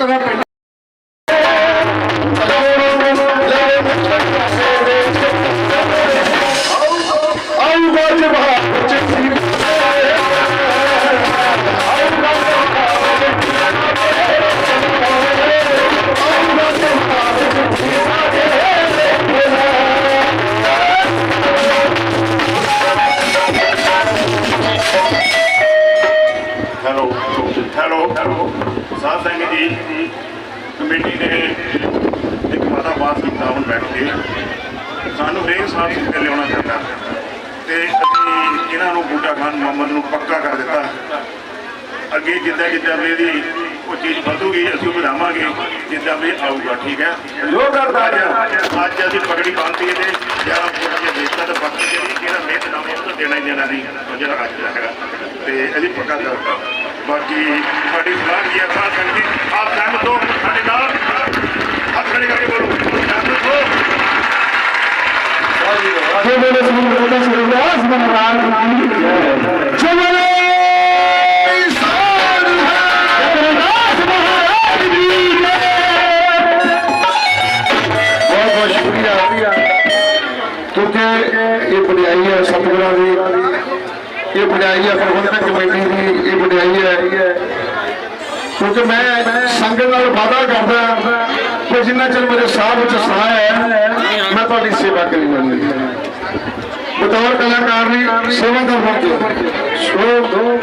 ਦਾ ਪਿੰਡ ਆਊਗਾ ਜਵਾਬ ਚਿੱਠੀ ਹੈਲੋ ਹੈਲੋ ਹੈਲੋ ਸਾਧ ਸੰਗਤ ਜੀ ਕਮੇਟੀ ਨੇ ਇੱਕ ਪਾਸ ਕੀਤਾ ਹੁਣ ਬੈਠ ਕੇ ਸਾਨੂੰ ਰੇਂਜ ਸਾਫ਼ ਸੁਥਰਾ ਲਿਆਉਣਾ ਚਾਹੀਦਾ। ਤੇ ਅਸੀਂ ਇਹਨਾਂ ਨੂੰ ਬੂਟਾ ਖਾਨ ਮੁਹੰਮਦ ਨੂੰ ਪੱਕਾ ਕਰ ਦਿੱਤਾ। ਅੱਗੇ ਜਿੱਦਾਂ ਜਿੱਦਾਂ ਵੀ ਇਹਦੀ ਉਹ ਚੀਜ਼ ਵਧੂਗੀ ਅਸੀਂ ਉਹ ਵਧਾਵਾਂਗੇ ਜਿੱਦਾਂ ਵੀ ਆਊਗਾ ਠੀਕ ਹੈ? ਲੋਕਾਂ ਦਾ ਅੱਜ ਅਸੀਂ ਪਗੜੀ ਬੰਨਤੀ ਇਹਦੇ ਜਾਂ ਥੋੜਾ ਜਿਹਾ ਦੇਖਤਾ ਤਾਂ ਬਾਕੀ ਜਿਹੜੀ ਜਿਹੜਾ ਮਿਹਨਤ ਨਾ ਉਹ ਤਾਂ ਦੇਣਾ ਹੀ ਦੇਣਾ ਨਹੀਂ ਉਹ ਜਿਹੜਾ ਅੱਜ ਦਾ ਹੈਗਾ। ਤੇ ਅਸੀਂ ਪੱਕਾ ਕਰਤਾ ਬਾਕੀ ਸਾਡੀ ਸਲਾਹ ਕੀ ਹੈ ਜੀ ਆਪ ਸਹਿਮਤ ਹੋ ਸਾਡੇ ਨਾਲ। ਹੱਥ ਖੜੇ ਕਰਕੇ ਬੋਲੋ। ਸਹਿਮਤ ਹੋ ਜੇ ਬੋਲੇ ਸੁਣ ਰੋਦਾ ਸਰਦਾਸ ਮਹਾਰਾਜ ਕੀ ਜੈ ਵਡਿਆਈ ਹੈ ਪ੍ਰਬੰਧਕ ਕਮੇਟੀ ਦੀ ਇਹ ਵਡਿਆਈ ਹੈ। ਕਿਉਂਕਿ ਮੈਂ ਸੰਗਤ ਨਾਲ ਵਾਅਦਾ ਕਰਦਾ ਕਿ ਜਿੰਨਾ ਚਿਰ ਮੇਰੇ ਸਾਹ ਵਿੱਚ ਸਾਹ ਹੈ, ਮੈਂ ਤੁਹਾਡੀ ਸੇਵਾ ਕਰੀ ਜਾਵਾਂਗੀ ਬਤੌਰ ਕਲਾਕਾਰ ਦੀ ਸੇਵਾ ਦਾ ਫਰਜ਼ ਸੋ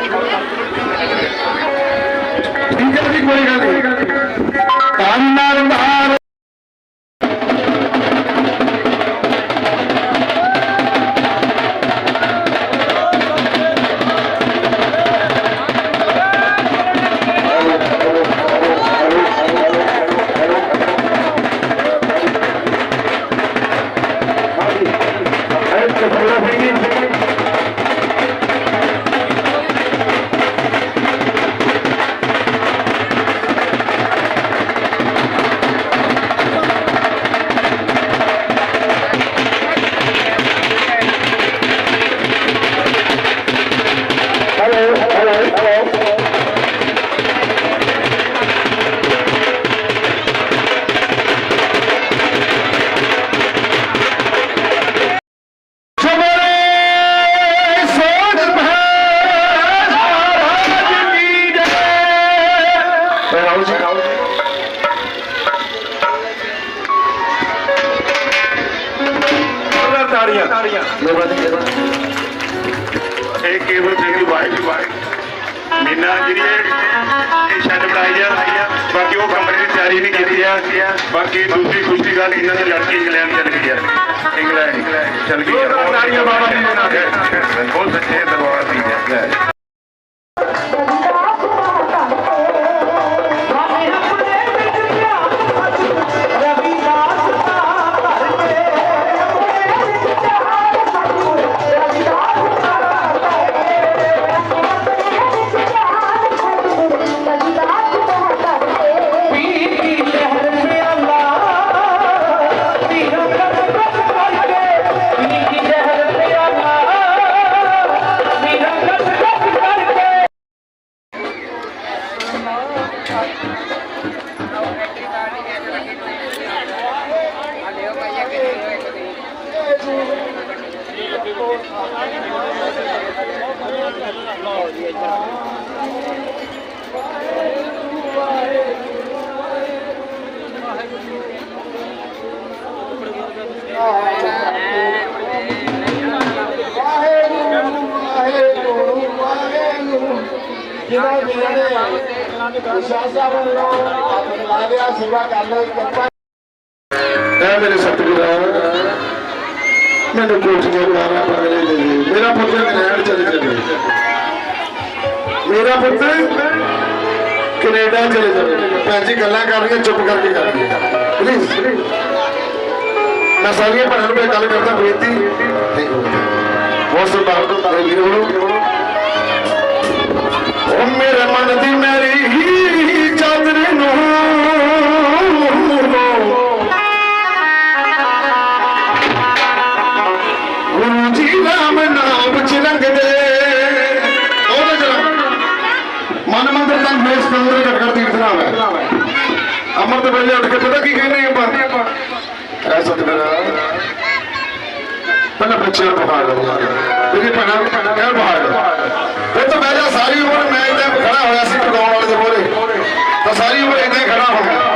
ਜਿਹੜੀ ਇਹ ਛੱਡ ਬਣਾਈ ਆ ਬਾਕੀ ਉਹ ਕਮਰੇ ਦੀ ਤਿਆਰੀ ਨਹੀਂ ਕੀਤੀ ਆ ਬਾਕੀ ਦੂਸਰੀ ਖੁਸ਼ੀ ਗੱਲ ਇਹਨਾਂ ਦੀ ਲੜਕੀ ਇੰਗਲੈਂਡ ਚੱਲ ਗਈ ਆ ਇੰਗਲੈਂਡ ਚੱਲ ਗਈ ਆ ਬਹੁਤ ਸੱਚੇ ਦਰਬਾਰ ਦੀ ਜੈ। ਜਿਹਨਾਂ ਜਿਹਨਾਂ ਨੇ ਸ਼ਾਸਨ ਵੱਲੋਂ ਹੱਥ ਲਾ ਲਿਆ ਸੇਵਾ ਕਰ ਲਈ ਕਿਰਪਾ ਮੇਰੇ ਸਤਿਗੁਰਾਂ। ਮੈਨੂੰ ਕੋਠੀਆਂ ਕਾਰਾਂ ਬੰਗਲੇ ਦੇ ਦੇ ਮੇਰਾ ਪੁੱਤ ਇੰਗਲੈਂਡ ਚਲੇ ਜਾਵੇ ਮੇਰਾ ਪੁੱਤ ਕੈਨੇਡਾ ਚਲੇ ਜਾਵੇ ਭੈਣ ਜੀ ਗੱਲਾਂ ਕਰ ਰਹੀਆਂ ਚੁੱਪ ਕਰਕੇ ਕਰ ਰਹੀਆਂ ਪਲੀਜ਼ ਮੈਂ ਸਾਰੀਆਂ ਭੈਣਾਂ ਨੂੰ ਗੱਲ ਕਰਦਾ ਬੇਨਤੀ। ਬਹੁਤ ਸੁਭਾਅ ਤੋਂ ਵੀਰ ਪਹਿਲਾਂ ਬੱਚੇ ਨੂੰ ਬੁਖਾਰ ਲੱਗਦਾ ਤੇਰੀ ਭੈਣਾਂ ਕਹਿ ਬੁਖਾਰ ਫਿਰ ਤਾਂ ਮੈਂ ਸਾਰੀ ਉਮਰ ਮੈਂ ਇੱਥੇ ਖੜਾ ਹੋਇਆ ਸੀ ਪਕਾਉਣ ਵਾਲੇ ਦੇ ਮੋਰੇ ਤਾਂ ਸਾਰੀ ਉਮਰ ਇੱਥੇ ਖੜਾ ਹੋ ਗਿਆ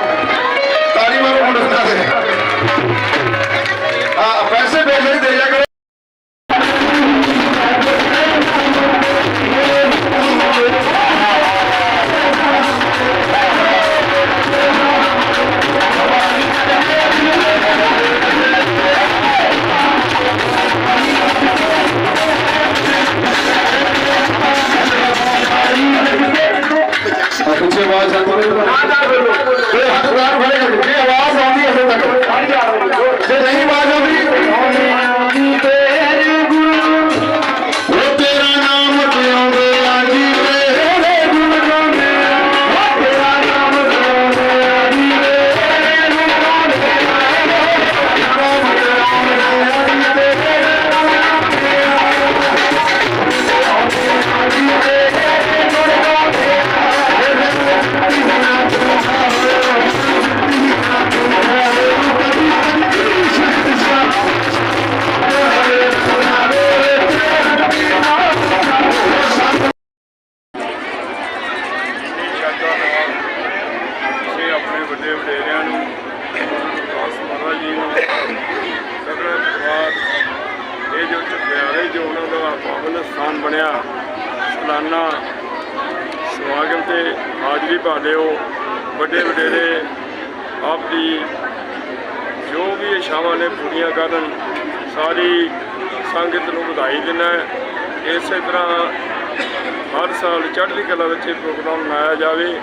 ਦੀ ਜੋ ਵੀ ਇਸ਼ਾਵਾਂ ਨੇ ਪੂਰੀਆਂ ਕਰਨ, ਸਾਰੀ ਸੰਗਤ ਨੂੰ ਵਧਾਈ ਦਿੰਦਾ ਇਸੇ ਤਰ੍ਹਾਂ ਹਰ ਸਾਲ ਚੜ੍ਹਦੀ ਕਲਾ ਵਿੱਚ ਇਹ ਪ੍ਰੋਗਰਾਮ ਮਨਾਇਆ ਜਾਵੇ।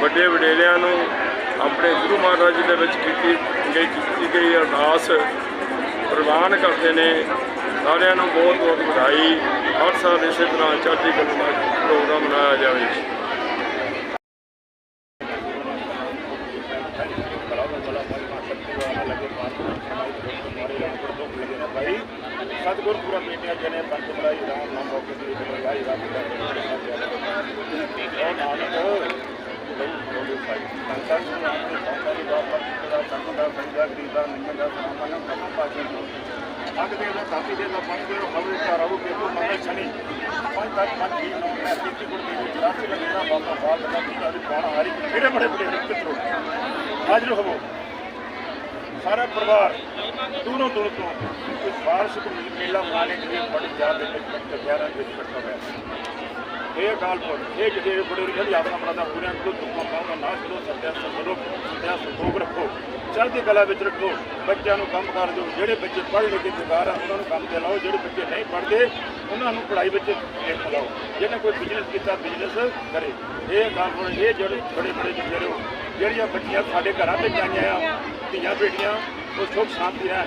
ਵੱਡੇ ਵਡੇਰਿਆਂ ਨੂੰ ਆਪਣੇ ਗੁਰੂ ਮਹਾਰਾਜ ਦੇ ਵਿੱਚ ਕੀਤੀ ਗਈ ਕੀਤੀ ਗਈ ਅਰਦਾਸ ਪ੍ਰਵਾਨ ਕਰਦੇ ਨੇ। ਸਾਰਿਆਂ ਨੂੰ ਬਹੁਤ ਬਹੁਤ ਵਧਾਈ। ਹਰ ਸਾਲ ਇਸੇ ਤਰ੍ਹਾਂ ਚੜ੍ਹਦੀ ਕਲਾ ਦਾ ਪ੍ਰੋਗਰਾਮ ਮਨਾਇਆ ਜਾਵੇ ਸਤਿਗੁਰ ਪੂਰਾ ਬੇਟਿਆ ਜਨੇ ਪੰਜ ਬਲਾਈ ਰਾਮ ਨਾਮ ਮੌਕੇ ਦੀ ਬਲਾਈ ਰਾਮ ਦਾ ਉਹ ਨਾਨਕ ਲੋਕ ਸਾਈ ਸੰਸਾਰ ਨੂੰ ਆਪਣੇ ਸੰਸਾਰ ਦੀ ਬਾਤ ਪਰ ਦਾ ਸੰਗ ਦਾ ਸੰਗਾ ਗਰੀਬਾ ਨਿੰਮ ਦਾ ਸਨਾਮਨ ਕਮ ਪਾਜਨ ਅਗ ਦੇ ਦਾ ਸਾਥੀ ਦੇ ਦਾ ਪੰਜ ਦੇ ਹਵਰੇ ਚਾਰਾਉ ਕੇ ਤੋਂ ਮੰਗਲ ਛਣੀ ਪੰਜ ਤੱਕ ਪੰਜ ਜੀ ਨੌ ਮੈਂ ਤੀਤੀ ਗੁਰ ਦੀ ਜਰਾਸੀ ਲੱਗਣਾ ਬਾਬਾ ਹਾਜ਼ਰ ਹੋਵੋ। ਸਾਰਾ ਪਰਿਵਾਰ ਦੂਰੋਂ ਦੂਰ ਤੋਂ ਇਸ ਵਾਰਸ਼ਿਕ ਮੇਲਾ ਮਨਾਉਣੇ ਕੇ ਲਈ ਬੜੀ ਯਾਦ ਦੇ ਵਿੱਚ ਬੱਚੇ ਗਿਆਰਾਂ ਇਕੱਠਾ ਹੋਇਆ। ਇਹ ਅਕਾਲਪੁਰ ਇਹ ਜਿਹੜੇ ਬੜੇ ਰਿਖੜੀ ਆਪਣਾ ਮਨਾਦਾ ਪੂਰਿਆਂ ਨੂੰ ਦੁੱਖਾਂ ਪਾਉਂਦਾ ਨਾ ਕਰੋ ਸੱਤਿਆ ਸੰਤੋਖ ਸੱਤਿਆ ਸੰਭੋਗ ਰੱਖੋ। ਚੜ੍ਹਦੀ ਕਲਾ ਵਿੱਚ ਰੱਖੋ, ਬੱਚਿਆਂ ਨੂੰ ਕੰਮ ਕਰ ਦਿਓ, ਜਿਹੜੇ ਬੱਚੇ ਪੜ੍ਹ ਲਿਖ ਕੇ ਜਗਾਰ ਆ, ਉਹਨਾਂ ਨੂੰ ਕੰਮ ਤੇ ਲਾਓ, ਜਿਹੜੇ ਬੱਚੇ ਨਹੀਂ ਪੜ੍ਹਦੇ, ਉਹਨਾਂ ਨੂੰ ਪੜ੍ਹਾਈ ਵਿੱਚ ਦੇਖ ਲਾਓ। ਜਿਹਨੇ ਕੋਈ ਬਿਜ਼ਨਸ ਕੀਤਾ ਬਿਜ਼ਨਸ ਕਰੇ। ਇਹ ਅਕਾਲਪੁਰ ਇਹ ਜਿਹੜੇ ਬੜੇ ਬੜੇ ਜਿਹੜੇ ਹੋ, ਜਿਹੜੀਆਂ ਬੱਚੀਆਂ ਸਾਡੇ ਘਰਾਂ ਵਿੱਚ ਆਈਆਂ ਆ, ਧੀਆਂ ਬੇਟੀਆਂ, ਉਹ ਸੁੱਖ ਸ਼ਾਂਤੀ ਹੈ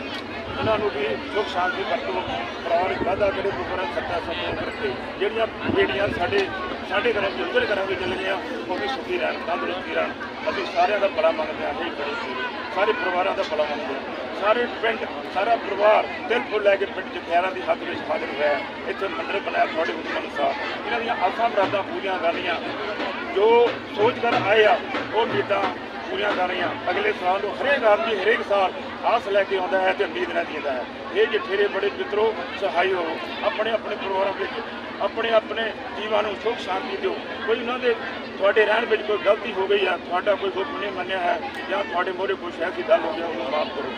ਉਹਨਾਂ ਨੂੰ ਵੀ ਸੁੱਖ ਸ਼ਾਂਤੀ ਵਰਤੋ ਪਰਿਵਾਰ ਵਾਦਾ ਕਰੇ ਗੁਰਪੁਰਬ ਸੱਤਾ ਸੰਤੋਖ ਕਰਕੇ ਜਿਹੜੀਆਂ ਬੇੜੀਆਂ ਸਾਡੇ ਸਾਡੇ ਘਰਾਂ ਵਿੱਚ ਉੱਧਰ ਘਰਾਂ ਵਿੱਚ ਚਲੇ ਗਈਆਂ ਉਹ ਵੀ ਸੁਖੀ ਰਹਿਣ, ਤੰਦਰੁਸਤੀ ਰਹਿਣ। ਅਸੀਂ ਸਾਰਿਆਂ ਦਾ ਬੜਾ ਮੰਗਦੇ ਹਾਂ, ਇਹ ਬੜੀ ਸਾਰੇ ਪਰਿਵਾਰਾਂ ਦਾ ਬੜਾ ਮੰਗਦੇ ਹਾਂ। ਸਾਰੇ ਪਿੰਡ, ਸਾਰਾ ਪਰਿਵਾਰ ਦਿਲ ਫੁੱਲ ਲੈ ਕੇ ਪਿੰਡ ਚ ਜਖਿਆਰਾਂ ਦੀ ਹੱਦ ਵਿੱਚ ਹਾਜ਼ਰ ਹੋਇਆ ਇੱਥੇ ਮੰਦਰ ਬਣਾਇਆ ਤੁਹਾਡੇ ਹੁਕਮ ਅਨੁਸਾਰ ਇਹਨਾਂ ਦੀਆਂ ਆਸਾਂ ਮੁਰਾਦਾਂ ਪੂਰੀਆਂ ਕਰਨੀਆਂ ਜੋ ਸੋਚ ਕਰ ਆਏ ਆ, ਉਹ ਉਮੀਦਾਂ ਪੂਰੀਆਂ ਕਰ ਰਹੀਆਂ ਅਗਲੇ ਸਾਲ ਨੂੰ ਹਰੇਕ ਆਦਮੀ, ਹਰੇਕ ਸਾਲ ਆਸ ਲੈ ਕੇ ਆਉਂਦਾ ਹੈ ਤੇ ਉਮੀਦ ਨਾਲ ਜੀਂਦਾ ਹੈ। ਇਹ ਜਠੇਰੇ ਬੜੇ ਮਿੱਤਰੋ, ਸਹਾਈ ਹੋ। ਆਪਣੇ ਆਪਣੇ ਪਰਿਵਾਰਾਂ ਵਿੱਚ ਆਪਣੇ ਆਪਣੇ ਜੀਵਾਂ ਨੂੰ ਸੁੱਖ ਸ਼ਾਂਤੀ ਦਿਓ। ਕੋਈ ਉਹਨਾਂ ਦੇ ਤੁਹਾਡੇ ਰਹਿਣ ਵਿੱਚ ਕੋਈ ਗਲਤੀ ਹੋ ਗਈ ਹੈ ਤੁਹਾਡਾ ਕੋਈ ਹੁਕਮ ਨਹੀਂ ਮੰਨਿਆ ਹੈ ਜਾਂ ਤੁਹਾਡੇ ਮੋਰੇ ਕੋਈ ਐਸੀ ਗੱਲ ਹੋ ਗਈ ਉਹਨੂੰ ਮਾਫ ਕਰੋ।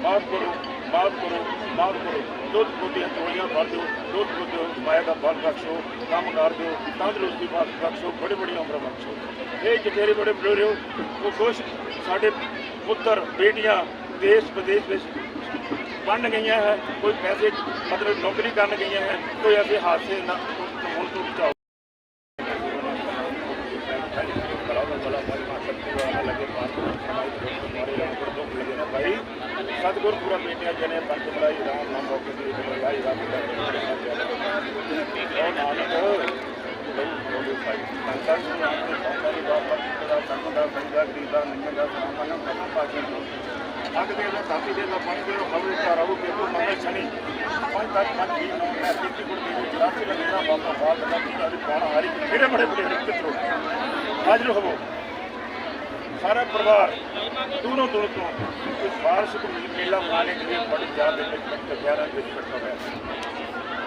ਮਾਫ ਕਰੋ। ਮਾਫ ਕਰੋ ਮਾਫ ਕਰੋ। ਦੁੱਧ ਪੋਤੀਆਂ ਚੋਲੀਆਂ ਭਰ ਦਿਓ, ਦੁੱਧ ਪੋਤਿਓ ਮਾਇਆ ਦਾ ਬਲ ਬਖਸ਼ੋ ਕੰਮ ਕਰ ਦਿਓ, ਤੰਦਰੁਸਤੀ ਬਲ ਬਖਸ਼ੋ ਬੜੇ ਬੜੀ ਉਮਰ ਬਖਸ਼ੋ ਇਹ ਜਠੇਰੇ ਬੜੇ ਬੜੇ ਉਹ ਕੁਛ ਸਾਡੇ ਪੁੱਤਰ, ਬੇਟੀਆਂ ਦੇਸ਼ ਵਿਦੇਸ਼ ਵਿੱਚ ਬਣ ਗਈਆਂ ਹੈ, ਕੋਈ ਪੈਸੇ, ਮਤਲਬ ਨੌਕਰੀ ਕਰਨ ਗਈਆਂ ਹੈ, ਕੋਈ ਐਸੇ ਹਾਦਸੇ ਨਾ ਹੁਣ ਤੋਂ ਬਚਾਓ ਸਤਿਗੁਰ ਪੂਰਾ ਬੇਟਿਆ ਜਨੇ ਪੰਜ ਬਲਾਈ ਰਾਮ ਨਾਮ ਮੌਕੇ ਦੀ ਬਲਾਈ ਰਾਮ ਦਾ ਉਹ ਨਾਨਕ ਲੋਕ ਸਾਈ ਸੰਸਾਰ ਨੂੰ ਆਪਣੇ ਸੰਸਾਰ ਦੀ ਬਾਤ ਪਰ ਦਾ ਸੰਗ ਦਾ ਸੰਗਾ ਗਰੀਬਾ ਨਿੰਮ ਦਾ ਸਨਾਮਨ ਕਮ ਪਾਜਨ ਅਗ ਦੇ ਦਾ ਸਾਥੀ ਦੇ ਦਾ ਪੰਜ ਦੇ ਹਵਰੇ ਚਾਰਾਉ ਕੇ ਤੋਂ ਮੰਗਲ ਛਣੀ ਪੰਜ ਤੱਕ ਪੰਜ ਜੀ ਨੌ ਮੈਂ ਤੀਤੀ ਗੁਰ ਦੀ ਜਰਾਸੀ ਲੱਗਣਾ ਬਾਬਾ ਬਾਲ ਦਾ ਕੀ ਦਾ ਪਾਣਾ ਹਰੀ ਕਿਹੜੇ ਬੜੇ ਬੜੇ ਕਿਤਰੋ ਹਾਜ਼ਰ ਹੋਵੋ ਸਾਰਾ ਪਰਿਵਾਰ ਦੂਰੋਂ ਦੂਰ ਤੋਂ ਕੋਈ ਫਾਰਸ ਕੋਈ ਮੇਲਾ ਮਨਾਣੇ ਕੇ ਲਈ ਬੜੀ ਜ਼ਿਆਦਾ ਦੇ ਵਿੱਚ ਇਕੱਠਿਆਂ ਵਿੱਚ ਇਕੱਠਾ ਹੋਇਆ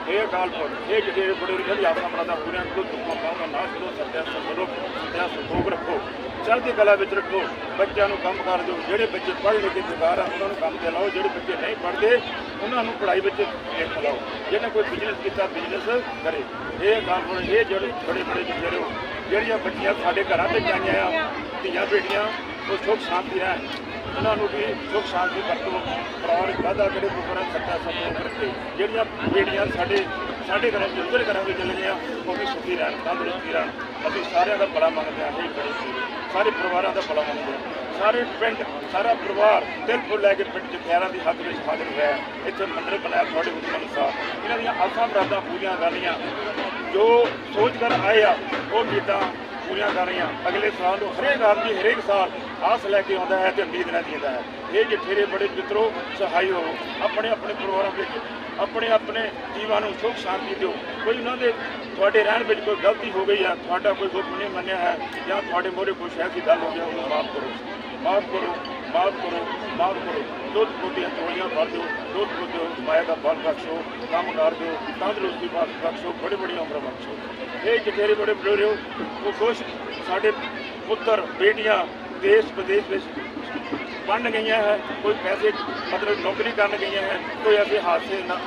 ਇਹ ਅਕਾਲ ਪੁਰਖ ਇਹ ਜਿਹੜੇ ਬੜੇ ਰਿਖੜੀ ਆਪਣਾ ਬਣਾਦਾ ਪੂਰਿਆਂ ਕੋਲ ਦੁੱਖਾਂ ਪਾਉਂਦਾ, ਨਾ ਕਰੋ ਸੱਤਿਆ ਸੰਗਰੋ ਸੱਤਿਆ ਸੰਤੋਖ ਰੱਖੋ। ਚੜ੍ਹਦੀ ਕਲਾ ਵਿੱਚ ਰੱਖੋ। ਬੱਚਿਆਂ ਨੂੰ ਕੰਮ ਕਰ ਦਿਓ। ਜਿਹੜੇ ਬੱਚੇ ਪੜ੍ਹ ਲਿਖ ਕੇ ਜੁਗਾਰ ਆ, ਉਹਨਾਂ ਨੂੰ ਕੰਮ ਤੇ ਲਾਓ। ਜਿਹੜੇ ਬੱਚੇ ਨਹੀਂ ਪੜ੍ਹਦੇ, ਉਹਨਾਂ ਨੂੰ ਪੜ੍ਹਾਈ ਵਿੱਚ ਦੇਖ ਲਾਓ। ਜਿਹਨੇ ਕੋਈ ਬਿਜ਼ਨਸ ਕੀਤਾ ਬਿਜ਼ਨਸ ਕਰੇ। ਇਹ ਅਕਾਲ ਹੁਣ ਇਹ ਜਿਹੜੇ ਬੜੇ ਬੜੇ ਜਿਹੜੇ ਜਿਹੜੀਆਂ ਬੱਚੀਆਂ ਸਾਡੇ ਘਰਾਂ ਤੇ ਜਾਈਆਂ ਆ, ਧੀਆਂ ਬੇਟੀਆਂ, ਉਹ ਸੁੱਖ ਸ਼ਾਂਤੀ ਰਹਿਣ ਉਹਨਾਂ ਨੂੰ ਵੀ ਸੁੱਖ ਸ਼ਾਂਤੀ ਵਰਤੋ। ਪਰਿਵਾਰ ਵਾਦਾ ਕਰੇ ਪੁੱਤਰਾਂ ਸੱਤਾ ਸਭ ਰੱਖੇ ਜਿਹੜੀਆਂ ਬੇਟੀਆਂ ਸਾਡੇ ਸਾਡੇ ਘਰਾਂ ਚ ਉੱਧਰ ਘਰਾਂ ਵਿੱਚ ਚਲੇ ਗਈਆਂ ਉਹ ਵੀ ਸੁਖੀ ਰਹਿਣ, ਤੰਦਰੁਸਤੀ ਰਹਿਣ। ਅਸੀਂ ਸਾਰਿਆਂ ਦਾ ਭਲਾ ਮੰਗਦੇ ਹਾਂ ਇਹ ਸਾਰੇ ਪਰਿਵਾਰਾਂ ਦਾ ਭਲਾ ਮੰਗਦੇ ਹਾਂ। ਸਾਰੇ ਪਿੰਡ, ਸਾਰਾ ਪਰਿਵਾਰ ਦਿਲ ਫੁੱਲ ਲੈ ਕੇ ਪਿੰਡ ਚ ਖੈਰਾਂ ਦੀ ਹੱਦ ਵਿੱਚ ਹਾਜ਼ਰ ਹੋਇਆ ਇੱਥੇ ਮੰਦਰ ਬਣਾਇਆ ਤੁਹਾਡੇ ਹੁਕਮ ਅਨੁਸਾਰ। ਇਹਨਾਂ ਦੀਆਂ ਆਸਾਂ ਬਰਾਦਾਂ ਪੂਰੀਆਂ ਕਰਨੀਆਂ ਜੋ ਸੋਚ ਕਰ ਆਏ ਆ, ਉਹ ਉਮੀਦਾਂ ਪੂਰੀਆਂ ਕਰ ਰਹੀਆਂ ਅਗਲੇ ਸਾਲ ਤੋਂ ਹਰੇਕ ਆਦਮੀ, ਹਰੇਕ ਸਾਲ ਆਸ ਲੈ ਕੇ ਆਉਂਦਾ ਹੈ ਤੇ ਉਮੀਦ ਨਾਲ ਜੀਂਦਾ ਹੈ। ਇਹ ਜਿਠੇਰੇ ਬੜੇ ਮਿੱਤਰੋ, ਸਹਾਈ ਹੋ। ਆਪਣੇ ਆਪਣੇ ਪਰਿਵਾਰਾਂ ਵਿੱਚ, ਆਪਣੇ ਆਪਣੇ ਜੀਵਾਂ ਨੂੰ ਸੁੱਖ ਸ਼ਾਂਤੀ ਦਿਓ। ਕੋਈ ਉਹਨਾਂ ਦੇ ਤੁਹਾਡੇ ਰਹਿਣ ਵਿੱਚ ਕੋਈ ਗਲਤੀ ਹੋ ਗਈ ਹੈ ਤੁਹਾਡਾ ਕੋਈ ਦੁੱਖ ਨਹੀਂ ਮੰਨਿਆ ਹੈ, ਜਾਂ ਤੁਹਾਡੇ ਮੋਰੇ ਕੋਈ ਐਸੀ ਗੱਲ ਹੋ ਗਿਆ ਉਹਨੂੰ ਮਾਫ ਕਰੋ। ਮਾਫ ਕਰੋ ਮਾਫ ਕਰੋ ਮਾਫ ਕਰੋ। ਦੁੱਧ ਪੋਤੀਆਂ ਤੋਲੀਆਂ ਭਰ ਦਿਓ, ਦੁੱਧ ਪੋਤਿਓ ਮਾਇਆ ਦਾ ਬਲ ਬਖਸ਼ੋ, ਕੰਮ ਕਰ ਦਿਓ, ਤੰਦਰੁਸਤੀ ਬਖਸ਼- ਬਖਸ਼ੋ, ਬੜੇ ਬੜੀਆਂ ਉਮਰਾਂ ਬਖਸ਼ੋ। ਇਹ ਜਠੇਰੇ ਬੜੇ ਬੜੇ ਹੋ, ਉਹ ਖੁਸ਼, ਸਾਡੇ ਪੁੱਤਰ, ਬੇਟੀਆਂ ਦੇਸ਼ ਵਿਦੇਸ਼ ਵਿੱਚ ਬਣ ਗਈਆਂ ਹੈ, ਕੋਈ ਪੈਸੇ ਮਤਲਬ ਨੌਕਰੀ ਕਰਨ ਗਈਆਂ ਹੈ, ਕੋਈ ਐਸੇ ਹਾਦਸੇ ਨਾ